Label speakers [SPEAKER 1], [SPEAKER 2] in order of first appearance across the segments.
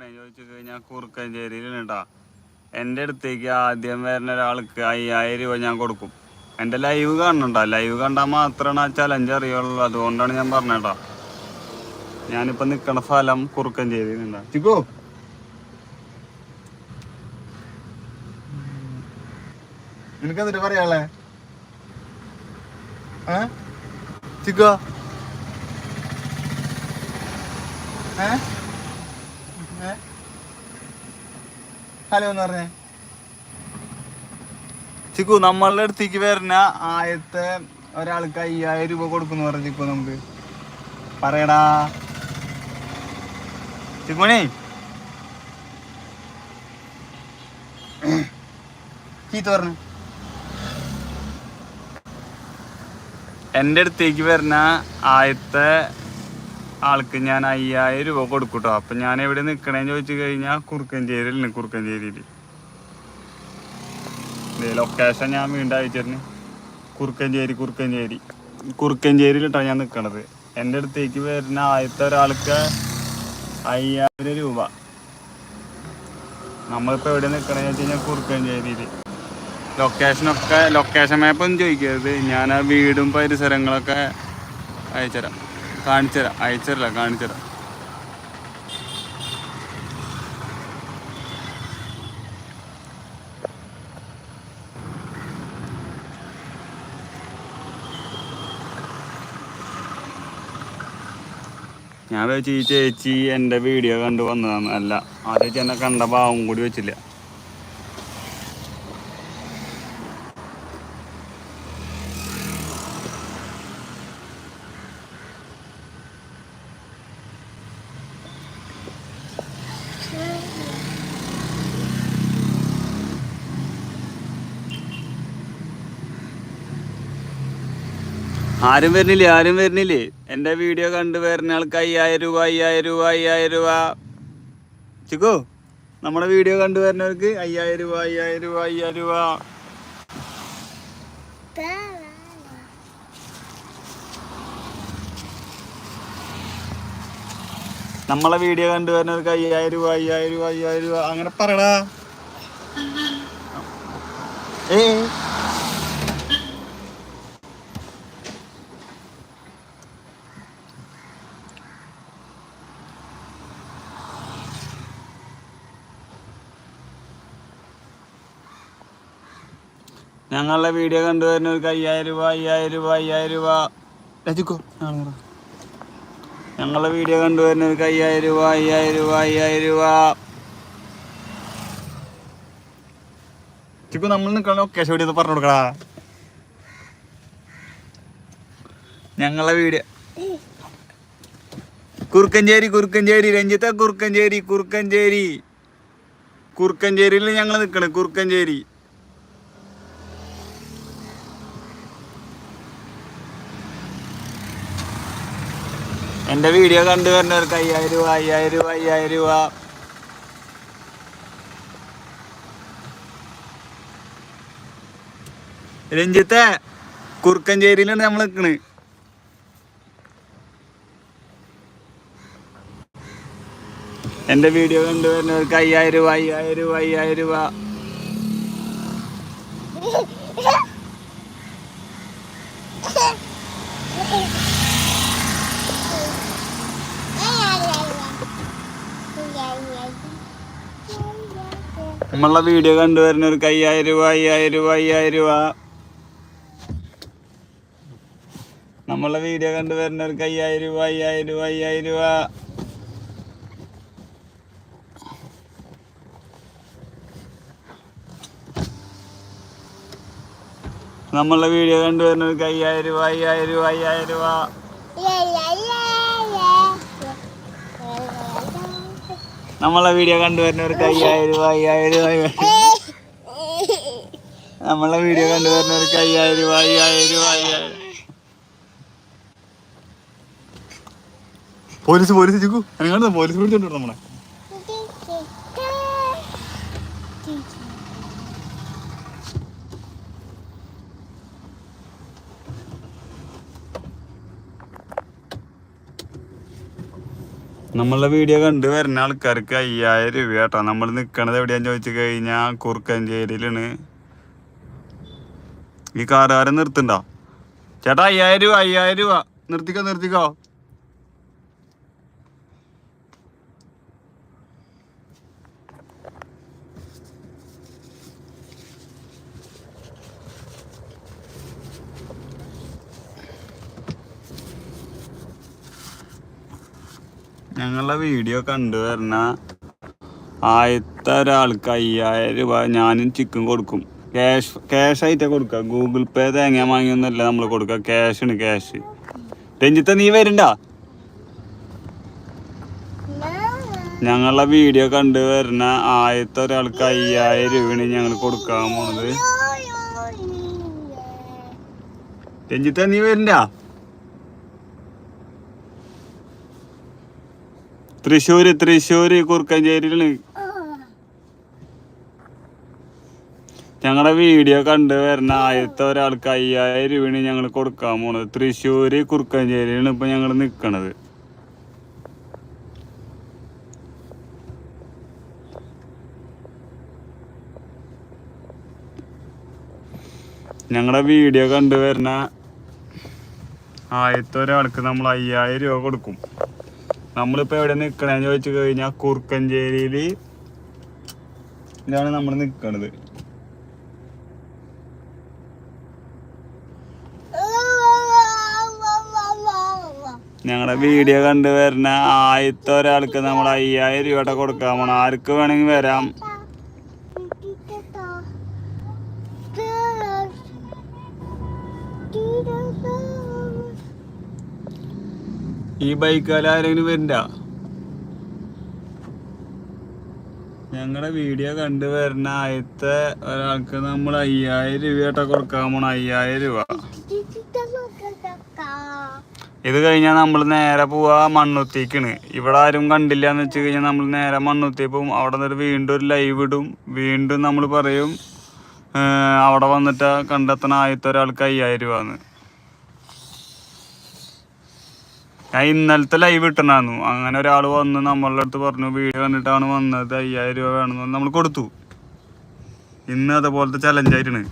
[SPEAKER 1] നിക്കണേ ചോദിച്ചു കഴിഞ്ഞാൽ കുറുക്കഞ്ചേരിയിലുണ്ടാ എന്റെ അടുത്തേക്ക് ആദ്യം വരുന്ന ഒരാൾക്ക് അയ്യായിരം രൂപ ഞാൻ കൊടുക്കും. എന്റെ ലൈവ് കാണണ്ട ലൈവ് കണ്ടാൽ മാത്രമാണ് ആ ചലഞ്ച് അറിയുള്ളൂ. അതുകൊണ്ടാണ് ഞാൻ പറഞ്ഞേട്ടാ ഞാനിപ്പോൾ നിൽക്കണ സ്ഥലം കുറുക്കഞ്ചേരിയിലുണ്ടാ. ചിക്കോ.
[SPEAKER 2] നിനക്ക് എന്നിട്ട് പറയാളേ ചിക്കോ. ഏ? ഹലോ എന്ന് പറഞ്ഞേ.
[SPEAKER 1] ചിക്കു നമ്മളുടെ അടുത്തേക്ക് വരുന്ന ആദ്യത്തെ ഒരാൾക്ക് അയ്യായിരം രൂപ കൊടുക്കുന്നു പറഞ്ഞു ചിക്കു നമുക്ക്. പറയടാ. ചിക്കുമണി.
[SPEAKER 2] ചീത്ത പറഞ്ഞു.
[SPEAKER 1] എന്റെ അടുത്തേക്ക് വരുന്ന ആദ്യത്തെ ആൾക്ക് ഞാൻ അയ്യായിരം രൂപ കൊടുക്കൂട്ടോ. അപ്പൊ ഞാൻ എവിടെ നിക്കണേന്ന് ചോദിച്ചു കഴിഞ്ഞാൽ കുറുക്കഞ്ചേരിയിൽ കുറുക്കഞ്ചേരിയിൽ ലൊക്കേഷൻ ഞാൻ വീണ്ടും അയച്ചിരുന്നു. കുറുക്കഞ്ചേരി കുറുക്കഞ്ചേരി കുറുക്കഞ്ചേരിയിലിട്ടാണ് ഞാൻ നിൽക്കണത് എന്റെ അടുത്തേക്ക് വരുന്ന ആദ്യത്തെ ഒരാൾക്ക് അയ്യായിരം രൂപ. നമ്മളിപ്പോ എവിടെ നിൽക്കണമെന്ന് വെച്ച് കഴിഞ്ഞാൽ കുറുക്കഞ്ചേരിയിൽ ലൊക്കേഷനൊക്കെ ലൊക്കേഷൻ മാപ്പൊന്നും ചോദിക്കരുത്. ഞാൻ ആ വീടും പരിസരങ്ങളൊക്കെ അയച്ചുതരാം. കാണിച്ചുതരാം അയച്ചുതരില്ല കാണിച്ചുതരാം ഞാൻ വെച്ച് ചേച്ചി എന്റെ വീഡിയോ കണ്ടു വന്നതാണ് അല്ല ആ ചേച്ചി എന്നെ കണ്ട ഭാവം കൂടി വെച്ചില്ല. ആരും വരുന്നില്ലേ? ആരും വരുന്നില്ലേ? എന്റെ വീഡിയോ കണ്ട് വരുന്ന ആൾക്ക് അയ്യായിരം രൂപ അയ്യായിരം രൂപ അയ്യായിരം രൂപ. ചിക്കോ നമ്മുടെ വീഡിയോ കണ്ടു വരുന്നവർക്ക് അയ്യായിരം രൂപ അയ്യായിരം രൂപ അയ്യായിരം രൂപ. നമ്മളെ വീഡിയോ കണ്ടു വരുന്നവർക്ക് അയ്യായിരം രൂപ അയ്യായിരം രൂപ അയ്യായിരം രൂപ. അങ്ങനെ പറടാ ഏ ഞങ്ങളുടെ വീഡിയോ കണ്ടു വരുന്നവർക്ക് അയ്യായിരം രൂപ അയ്യായിരം രൂപ അയ്യായിരം രൂപ. രജിക്കോ ഞങ്ങളുടെ വീഡിയോ കണ്ടു വരുന്നവർക്ക് അയ്യായിരം രൂപ അയ്യായിരം രൂപ അയ്യായിരം രൂപ. ചിക്കു നമ്മൾ നിൽക്കണ ലൊക്കേഷൻ എവിടെ പറഞ്ഞു കൊടുക്കടാ. ഞങ്ങളെ വീഡിയോ കുറുക്കഞ്ചേരി കുറുക്കഞ്ചേരി രഞ്ജിത്ത കുറുക്കഞ്ചേരി കുറുക്കഞ്ചേരി. കുറുക്കഞ്ചേരിയിൽ ഞങ്ങൾ നിൽക്കണേ കുറുക്കഞ്ചേരി. എന്റെ വീഡിയോ കണ്ടു വരുന്നവർക്ക് അയ്യായിരം രൂപ അയ്യായിരം രൂപ അയ്യായിരം രൂപ. രഞ്ജിത്തെ കുറുക്കഞ്ചേരിയിലാണ് നമ്മൾ നിൽക്കണ് എന്റെ വീഡിയോ കണ്ടു വരുന്നവർക്ക് അയ്യായിരം രൂപ അയ്യായിരം രൂപ അയ്യായിരം രൂപ. നമ്മളെ വീഡിയോ കണ്ടു ഒരു അയ്യായിരം രൂപ അയ്യായിരം രൂപ അയ്യായിരം രൂപ. നമ്മളെ വീഡിയോ കണ്ടു ഒരു അയ്യായിരം രൂപ അയ്യായിരം രൂപ അയ്യായിരം രൂപ. നമ്മളെ വീഡിയോ കണ്ടു ഒരു അയ്യായിരം രൂപ അയ്യായിരം രൂപ അയ്യായിരം രൂപ. നമ്മളെ വീഡിയോ കണ്ടു വരുന്നവർക്ക് അയ്യായിരം രൂപ അയ്യായിരം രൂപ നമ്മളെ വീഡിയോ കണ്ടു വരുന്നവർക്ക് അയ്യായിരം രൂപ അയ്യായിരം രൂപ പോലീസ് പോലീസ് ചിക്കു അങ്ങനെ പോലീസ് വിളിച്ചോണ്ട് നമ്മളെ? നമ്മളെ വീഡിയോ കണ്ട് വരുന്ന ആൾക്കാർക്ക് അയ്യായിരം രൂപ കേട്ടോ നമ്മൾ നിൽക്കണത് എവിടെയാന്ന് ചോദിച്ചു കഴിഞ്ഞാൽ കുറുക്കഞ്ചേരിയിലാണ്. ഈ കാറുകാരൻ നിർത്തുണ്ടോ ചേട്ടാ അയ്യായിരം രൂപ അയ്യായിരം രൂപ. നിർത്തിക്കോ നിർത്തിക്കോ. ഞങ്ങളുടെ വീഡിയോ കണ്ടു വരുന്ന ആദ്യത്തെ ഒരാൾക്ക് അയ്യായിരം രൂപ ഞാനും ചിക്കൻ കൊടുക്കും. ക്യാഷ് ക്യാഷ് ആയിട്ടാ കൊടുക്കുക ഗൂഗിൾ പേ തേങ്ങ വാങ്ങിയൊന്നുമല്ല നമ്മൾ കൊടുക്കുക ക്യാഷാണ് ക്യാഷ് രഞ്ജിത്ത നീ വരണ്ട? ഞങ്ങളുടെ വീഡിയോ കണ്ടു വരുന്ന ആദ്യത്തെ ഒരാൾക്ക് അയ്യായിരം രൂപയാണ് ഞങ്ങൾ കൊടുക്കാൻ പോണത്. രഞ്ജിത്ത നീ വരണ്ട? തൃശ്ശൂര് തൃശ്ശൂര് കുറുക്കഞ്ചേരിയിലാണ്. ഞങ്ങളുടെ വീഡിയോ കണ്ടു വരുന്ന ആദ്യത്തെ ഒരാൾക്ക് അയ്യായിരം രൂപയാണ് ഞങ്ങൾ കൊടുക്കാൻ പോണത്. തൃശ്ശൂര് കുറുക്കഞ്ചേരിയിലാണ് ഇപ്പൊ ഞങ്ങൾ നിക്കണത്. ഞങ്ങളുടെ വീഡിയോ കണ്ടു വരുന്ന ആദ്യത്തെ ഒരാൾക്ക് നമ്മൾ അയ്യായിരം രൂപ കൊടുക്കും. നമ്മളിപ്പോ എവിടെ നിക്കണേന്ന് ചോദിച്ചു കഴിഞ്ഞാൽ കുറുക്കഞ്ചേരിയിൽ ഇതാണ് നമ്മൾ നിക്കണത്. ഞങ്ങളുടെ വീഡിയോ കണ്ടു വരുന്ന ആദ്യത്തെ ഒരാൾക്ക് നമ്മൾ അയ്യായിരം രൂപയുടെ കൊടുക്കാൻ പോണം. ആർക്ക് വേണമെങ്കിൽ വരാം. ഈ ബൈക്കാല ആരെങ്കിലും വരണ്ട? ഞങ്ങളുടെ വീഡിയോ കണ്ടു വരുന്ന ആദ്യത്തെ ഒരാൾക്ക് നമ്മൾ അയ്യായിരം രൂപയായിട്ടാ കൊടുക്കാൻ പോണ അയ്യായിരം രൂപ. ഇത് കഴിഞ്ഞാൽ നമ്മൾ നേരെ പോവാ മണ്ണുത്തിക്കാണ്. ഇവിടെ ആരും കണ്ടില്ല എന്ന് വെച്ച് കഴിഞ്ഞാൽ നമ്മൾ നേരെ മണ്ണുത്തി പോവും. അവിടെ നിന്ന് വീണ്ടും ഒരു ലൈവ് ഇടും. വീണ്ടും നമ്മൾ പറയും "ഏ, അവിടെ വന്നിട്ട് കണ്ടെത്തണ ആദ്യത്തെ ഒരാൾക്ക് അയ്യായിരം രൂപ ഞാൻ ഇന്നലത്തെ ലൈവ് ഇട്ടണായിരുന്നു അങ്ങനെ ഒരാൾ വന്ന് നമ്മളുടെ അടുത്ത് പറഞ്ഞു വീഡിയോ കണ്ടിട്ടാണ് വന്നത് അയ്യായിരം രൂപ വേണമെന്ന് നമ്മൾ കൊടുത്തു. ഇന്ന് അതുപോലത്തെ ചലഞ്ചായിട്ടാണ്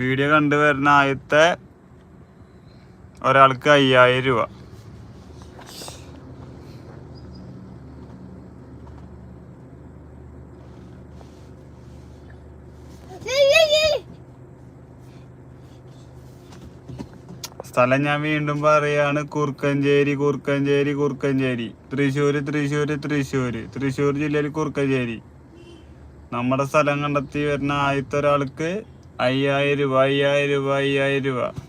[SPEAKER 1] വീഡിയോ കണ്ടുവരുന്ന ആദ്യത്തെ ഒരാൾക്ക് അയ്യായിരം രൂപ. സ്ഥലം ഞാൻ വീണ്ടും പറയാണ് കുറുക്കഞ്ചേരി കുറുക്കഞ്ചേരി കുറുക്കഞ്ചേരി. തൃശ്ശൂര് തൃശ്ശൂര് തൃശ്ശൂര്. തൃശ്ശൂർ ജില്ലയിൽ കുറുക്കഞ്ചേരി. നമ്മുടെ സ്ഥലം കണ്ടെത്തി വരുന്ന ആദ്യത്തെ ഒരാൾക്ക് അയ്യായിരം രൂപ അയ്യായിരം രൂപ അയ്യായിരം രൂപ.